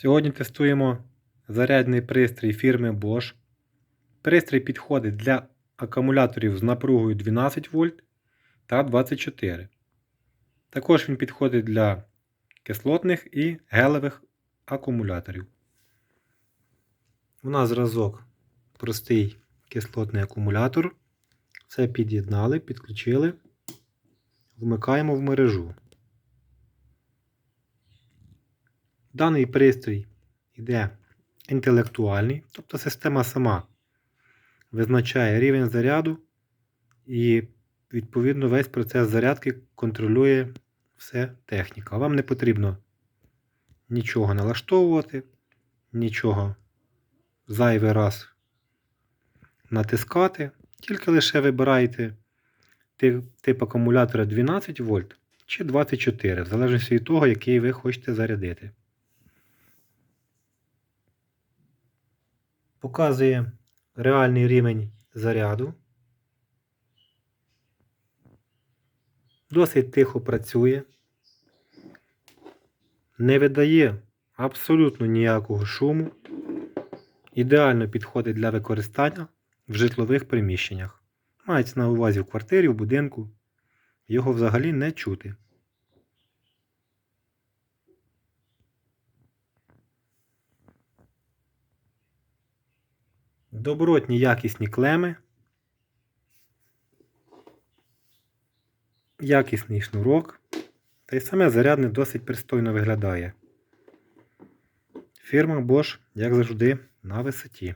Сьогодні тестуємо зарядний пристрій фірми Bosch. Пристрій підходить для акумуляторів з напругою 12 вольт та 24. Також він підходить для кислотних і гелевих акумуляторів. У нас зразок простий кислотний акумулятор. Все під'єднали, підключили, вмикаємо в мережу. Даний пристрій йде інтелектуальний, тобто система сама визначає рівень заряду і, відповідно, весь процес зарядки контролює все техніка. Вам не потрібно нічого налаштовувати, нічого зайвий раз натискати, тільки лише вибираєте тип, акумулятора 12 вольт чи 24, в залежності від того, який ви хочете зарядити. Показує реальний рівень заряду. Досить тихо працює. Не видає абсолютно ніякого шуму. Ідеально підходить для використання в житлових приміщеннях. Мається на увазі в квартирі, в будинку. Його взагалі не чути. Добротні якісні клеми. Якісний шнурок. Та й саме зарядне досить пристойно виглядає. Фірма Bosch, як завжди, на висоті.